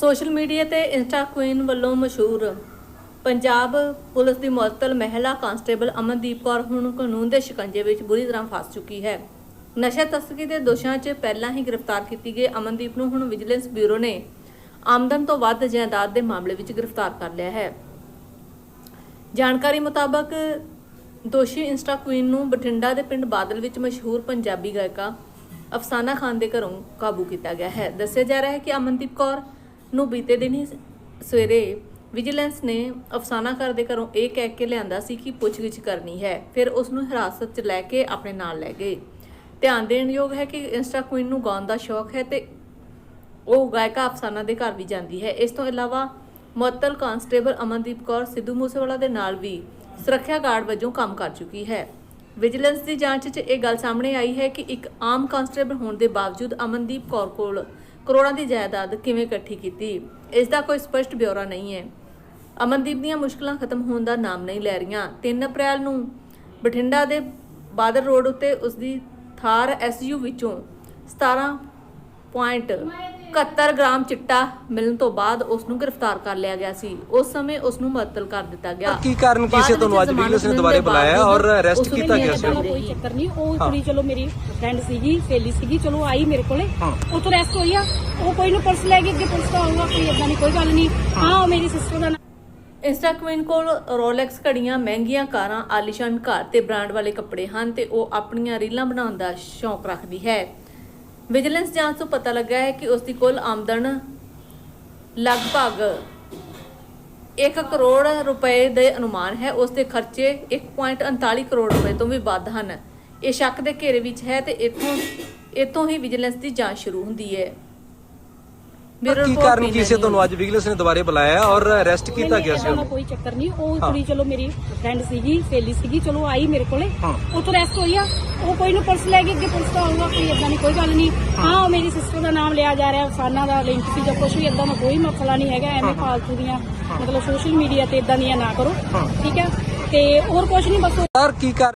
Social media ਤੇ insta queen ਵੱਲੋਂ ਮਸ਼ਹੂਰ ਪੰਜਾਬ ਪੁਲਿਸ ਦੀ ਮੁਅੱਤਲ ਮਹਿਲਾ ਕਾਂਸਟੇਬਲ ਅਮਨਦੀਪ ਕੌਰ ਹੁਣ ਕਾਨੂੰਨ ਦੇ ਸ਼ਿਕੰਜੇ ਵਿੱਚ ਬੁਰੀ ਤਰ੍ਹਾਂ ਫਸ ਚੁੱਕੀ ਹੈ। ਨਸ਼ਾ ਤਸਕਰੀ ਦੇ ਦੋਸ਼ਾਂ 'ਚ ਪਹਿਲਾਂ ਹੀ ਗ੍ਰਿਫਤਾਰ ਕੀਤੀ ਗਈ। ਅਮਨਦੀਪ ਨੂੰ ਹੁਣ ਵਿਜੀਲੈਂਸ ਬਿਊਰੋ ਨੇ ਆਮਦਨ ਤੋਂ ਵੱਧ ਜਾਇਦਾਦ ਦੇ ਮਾਮਲੇ ਵਿੱਚ ਗ੍ਰਿਫਤਾਰ ਕਰ ਲਿਆ ਹੈ। ਜਾਣਕਾਰੀ ਮੁਤਾਬਕ ਦੋਸ਼ੀ ਇੰਸਟਾ ਕੁਈਨ ਨੂੰ ਬਠਿੰਡਾ ਦੇ ਪਿੰਡ ਬਾਦਲ ਵਿੱਚ ਮਸ਼ਹੂਰ ਪੰਜਾਬੀ ਗਾਇਕਾ ਅਫਸਾਨਾ ਖਾਨ ਦੇ ਘਰੋਂ ਕਾਬੂ ਕੀਤਾ ਗਿਆ ਹੈ। ਦੱਸਿਆ ਜਾ ਰਿਹਾ ਹੈ ਕਿ ਅਮਨਦੀਪ ਕੌਰ ਨੂੰ ਬੀਤੇ ਦਿਨ ਹੀ ਸਵੇਰੇ ਵਿਜੀਲੈਂਸ ਨੇ ਅਫਸਾਨਾ ਘਰ ਦੇ ਘਰੋਂ ਇਹ ਕਹਿ ਕੇ ਲਿਆਂਦਾ ਸੀ ਕਿ ਪੁੱਛਗਿੱਛ ਕਰਨੀ ਹੈ, ਫਿਰ ਉਸ ਨੂੰ ਹਿਰਾਸਤ 'ਚ ਲੈ ਕੇ ਆਪਣੇ ਨਾਲ ਲੈ ਗਏ। ਧਿਆਨ ਦੇਣ ਯੋਗ ਹੈ ਕਿ ਇੰਸਟਾ ਕੁਈਨ ਨੂੰ ਗਾਉਣ ਦਾ ਸ਼ੌਕ ਹੈ ਤੇ ਉਹ ਗਾਇਕਾ ਅਫਸਾਨਾ ਦੇ ਘਰ ਵੀ ਜਾਂਦੀ ਹੈ। ਇਸ ਤੋਂ ਇਲਾਵਾ ਮੁਅੱਤਲ ਕਾਂਸਟੇਬਲ ਅਮਨਦੀਪ ਕੌਰ ਸਿੱਧੂ ਮੂਸੇਵਾਲਾ ਦੇ ਨਾਲ ਵੀ ਸੁਰੱਖਿਆ ਗਾਰਡ ਵਜੋਂ ਕੰਮ ਕਰ ਚੁੱਕੀ ਹੈ। ਵਿਜੀਲੈਂਸ ਦੀ ਜਾਂਚ 'ਚ ਇਹ ਗੱਲ ਸਾਹਮਣੇ ਆਈ ਹੈ ਕਿ ਇੱਕ ਆਮ ਕਾਂਸਟੇਬਲ ਹੋਣ ਦੇ ਬਾਵਜੂਦ ਅਮਨਦੀਪ ਕੌਰ ਕੋਲ ਕਰੋੜਾਂ ਦੀ ਜਾਇਦਾਦ ਕਿਵੇਂ ਇਕੱਠੀ ਕੀਤੀ? ਇਸ ਦਾ ਕੋਈ ਸਪਸ਼ਟ ਬਿਊਰਾ ਨਹੀਂ ਹੈ। ਅਮਨਦੀਪ ਦੀਆਂ ਮੁਸ਼ਕਲਾਂ ਖਤਮ ਹੋਣ ਦਾ ਨਾਮ ਨਹੀਂ ਲੈ ਰਹੀਆਂ। 3 ਅਪ੍ਰੈਲ ਨੂੰ ਬਠਿੰਡਾ ਦੇ ਬਾਦਰ ਰੋਡ ਉੱਤੇ ਉਸ ਦੀ ਥਾਰ ਐਸਯੂ ਵਿੱਚੋਂ 17.71 ਗ੍ਰਾਮ ਚਿੱਟਾ ਮਿਲਣ ਤੋਂ ਬਾਅਦ ਉਸ ਨੂੰ ਗ੍ਰਿਫਤਾਰ ਕਰ ਲਿਆ ਗਿਆ ਸੀ। ਉਸ ਸਮੇਂ ਉਸ ਨੂੰ ਮੁਅੱਤਲ ਕਰ ਦਿੱਤਾ ਗਿਆ। ਕੀ ਕਾਰਨ ਕੀ ਸੀ? ਬਾਅਦ ਤੁਹਾਨੂੰ ਅੱਜ ਵਿਜੀਲੈਂਸ ਨੇ ਦੁਬਾਰੇ ਬੁਲਾਇਆ ਔਰ ਅਰੈਸਟ ਕੀਤਾ ਗਿਆ ਸੀ? ਕੋਈ ਚੱਕਰ ਨਹੀਂ ਉਹ ਕੁੜੀ ਚਲੋ ਮੇਰੀ ਫਰੈਂਡ ਸੀਗੀ ਸਹੇਲੀ ਸੀਗੀ ਚਲੋ ਆਈ ਮੇਰੇ ਕੋਲੇ। ਉਹ ਤੋਂ ਰੈਸਟ ਹੋਈ ਆ। ਉਹ ਕੋਈ ਨੂੰ ਪੁਲਿਸ ਲੈ ਗਈ ਅੱਗੇ ਪੁਲਿਸ ਦਾ ਆਊਗਾ ਕੋਈ ਏਦਾਂ ਦੀ ਕੋਈ ਗੱਲ ਨਹੀਂ। ਹਾਂ। ਉਹ ਮੇਰੀ ਸਿਸਟਰ ਦਾ ਇੰਸਟਾ ਕੁਈਨ ਕੋਲ ਰੋਲੈਕਸ ਘੜੀਆਂ ਮਹਿੰਗੀਆਂ ਕਾਰਾਂ ਆਲੀਸ਼ਾਨ ਘਰ ਤੇ ਬ੍ਰਾਂਡ ਵਾਲੇ ਕੱਪੜੇ ਹਨ ਤੇ ਉਹ ਆਪਣੀਆਂ ਰੀਲਾਂ ਬਣਾਉਣ ਦਾ ਸ਼ੌਂਕ ਰੱਖਦੀ ਹੈ। ਵਿਜੀਲੈਂਸ ਜਾਂਚ ਤੋਂ ਪਤਾ ਲੱਗਾ ਹੈ ਕਿ ਉਸ ਦੀ ਕੁੱਲ ਆਮਦਨ ਲਗਭਗ 1 ਕਰੋੜ ਰੁਪਏ ਦੇ ਅਨੁਮਾਨ ਹੈ। ਉਸ ਦੇ ਖਰਚੇ 1.39 ਕਰੋੜ ਰੁਪਏ ਤੋਂ ਵੀ ਵੱਧ ਹਨ। ਇਹ ਸ਼ੱਕ ਦੇ ਘੇਰੇ ਵਿੱਚ ਹੈ ਤੇ ਇਥੋਂ ਇਥੋਂ ਹੀ ਵਿਜੀਲੈਂਸ ਦੀ ਜਾਂਚ ਸ਼ੁਰੂ ਹੁੰਦੀ ਹੈ। ਕੀ ਰਿਪੋਰਟ ਕਾਰਨ ਕੀ ਸੀ ਤੁਹਾਨੂੰ ਅੱਜ ਵਿਜੀਲੈਂਸ ਨੇ ਦੁਬਾਰੇ ਬੁਲਾਇਆ ਔਰ ਅਰੈਸਟ ਕੀਤਾ ਗਿਆ ਸੀ ਉਹਨੂੰ? ਕੋਈ ਚੱਕਰ ਨਹੀਂ। ਉਹ। ਕੁੜੀ ਚਲੋ ਮੇਰੀ ਫਰੈਂਡ ਸੀਗੀ ਸਹੇਲੀ ਸੀਗੀ ਚਲੋ ਆਈ ਮੇਰੇ ਕੋਲੇ। ਤੋਂ ਰੈਸਟ ਹੋਈ ਆ। ਉਹ ਕੋਈ ਨੂੰ ਪੁਲਿਸ ਲੈ ਗਈ ਅੱਗੇ ਪੁਲਿਸ ਦਾ ਆਊਗਾ ਕੋਈ ਏਦਾਂ ਦੀ ਕੋਈ ਗੱਲ ਨਹੀਂ। ਹਾਂ। ਉਹ ਮੇਰੀ ਸਿਸਟਰ ਦਾ ਨਾਮ ਲਿਆ ਜਾ ਰਿਹਾ ਫਾਨਾ ਦਾ ਲਿੰਕ ਸੀ ਜਾਂ ਕੁਝ ਵੀ ਏਦਾਂ ਦਾ ਕੋਈ ਮਸਲਾ ਨਹੀਂ ਹੈਗਾ ਐਵੇਂ ਫਾਲਤੂ ਦੀਆਂ ਮਤਲਬ ਸੋਸ਼ਲ ਮੀਡੀਆ ਤੇ ਏਦਾਂ ਦੀਆਂ ਨਾ ਕਰੋ। ਠੀਕ ਹੈ ਤੇ ਹੋਰ ਕੁਝ ਨਹੀਂ ਬਸ ਸਰ ਕੀ ਕਾਰਨ